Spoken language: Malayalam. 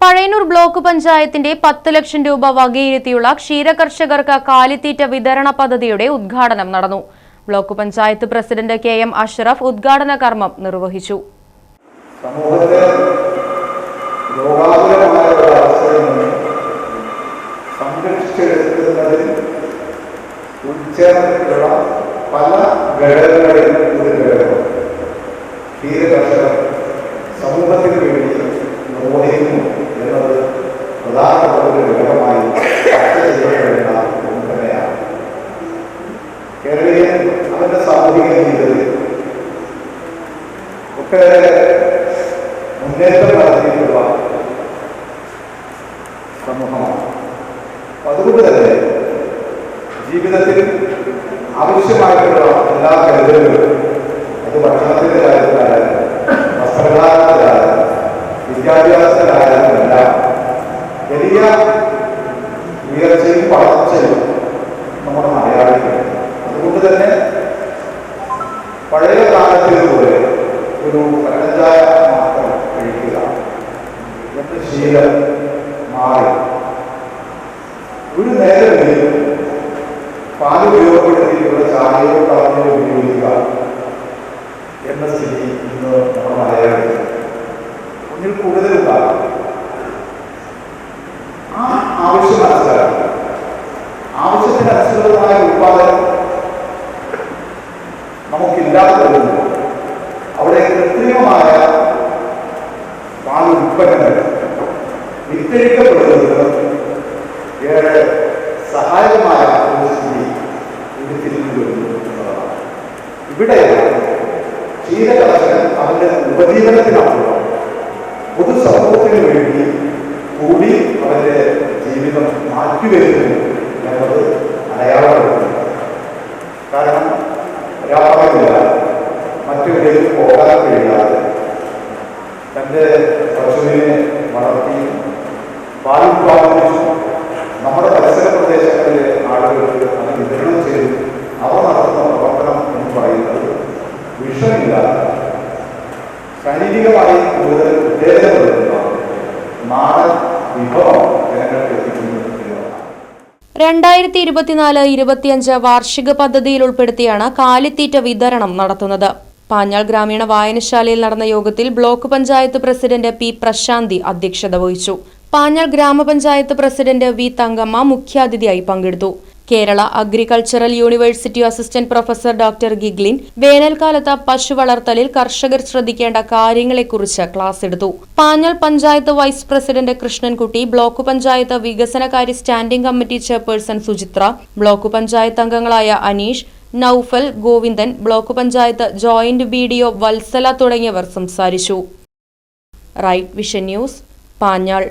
Pazhayannur block പഞ്ചായത്തിന്റെ പത്ത് ലക്ഷം രൂപ വകയിരുത്തിയുള്ള ക്ഷീരകർഷകർക്ക് കാലിത്തീറ്റ വിതരണ പദ്ധതിയുടെ ഉദ്ഘാടനം നടന്നു. Block panchayat president K M Ashraf ഉദ്ഘാടന കർമ്മം നിർവഹിച്ചു. പല ഘടകങ്ങളിൽ സമൂഹത്തിന് വേണ്ടി എന്നത് ഒരു ഘടകമായി ചർച്ച ഒക്കെ മുന്നേറ്റം നടത്തിയിട്ടുള്ള സമൂഹമാണ്. അതുകൊണ്ട് ജീവിതത്തിൽ ആവശ്യമായിട്ടുള്ള എല്ലാ കരുതലുകളും അത് ഭക്ഷണത്തിന്റെ ഉയർച്ചയും വളർച്ചയും നമ്മുടെ മലയാളികൾ. അതുകൊണ്ട് തന്നെ പഴയ കാലത്തേതുപോലെ ഒരു കടഞ്ചായ മാത്രം കഴിക്കുക. എന്ന ശീലം മാറി. ഒരു നേരം പാൽ ഉപയോഗപ്പെടുത്തിയിട്ടുള്ള ചായയോ നമുക്കില്ലാതെ വരുന്നു അവിടെ കൃത്രിമമായ ഉൽപ്പന്നങ്ങൾ വിറ്റഴിക്കപ്പെടുന്നത് ഏറെ സഹായകമായ ഒരു വരുന്നു ഇവിടെയാണ് ക്ഷീരകർഷകൻ അവന്റെ ഉപജീവനത്തിനാണ് പൊതുസമൂഹത്തിന് വേണ്ടി കൂടി അവന്റെ ജീവിതം മാറ്റിവരുന്നു എന്നത് അടയാളപ്പെടുത്തുന്നു പോകാൻ കഴിയാതെ തന്റെ പശുവിനെ വളർത്തി പാലുത്പാദിപ്പിച്ചു നമ്മുടെ പരിസര പ്രദേശങ്ങളിലെ ആളുകൾക്ക് അത് വിതരണം ചെയ്തു അവർ നടത്തുന്ന പ്രവർത്തനം എന്ന് പറയുന്നത് വിഷമില്ലാതെ ശാരീരികമായി കൂടുതൽ ഉത്തേജനം നൽകുന്ന നാടൻ വിഭവം രണ്ടായിരത്തി ഇരുപത്തിനാല് ഇരുപത്തിയഞ്ച് വാർഷിക പദ്ധതിയിൽ ഉൾപ്പെടുത്തിയാണ് കാലിത്തീറ്റ വിതരണം നടത്തുന്നത്. പാഞ്ഞാൾ ഗ്രാമീണ വായനശാലയിൽ നടന്ന യോഗത്തിൽ block panchayat president P Prashanthi അധ്യക്ഷത വഹിച്ചു. പാഞ്ഞാൾ ഗ്രാമപഞ്ചായത്ത് പ്രസിഡന്റ് വി തങ്കമ്മ മുഖ്യാതിഥിയായി പങ്കെടുത്തു. Kerala agricultural university assistant professor doctor Giglin വേനൽക്കാലത്ത് പശു വളർത്തലിൽ കർഷകർ ശ്രദ്ധിക്കേണ്ട കാര്യങ്ങളെക്കുറിച്ച് ക്ലാസ് എടുത്തു. Panjal panchayat vice president Krishnankutty block panchayat വികസനകാര്യ standing committee chairperson Suchitra block panchayat അംഗങ്ങളായ Aneesh Noufal Govindan block panchayat joint B D Valsala തുടങ്ങിയവർ സംസാരിച്ചു. Right vision news Panjal.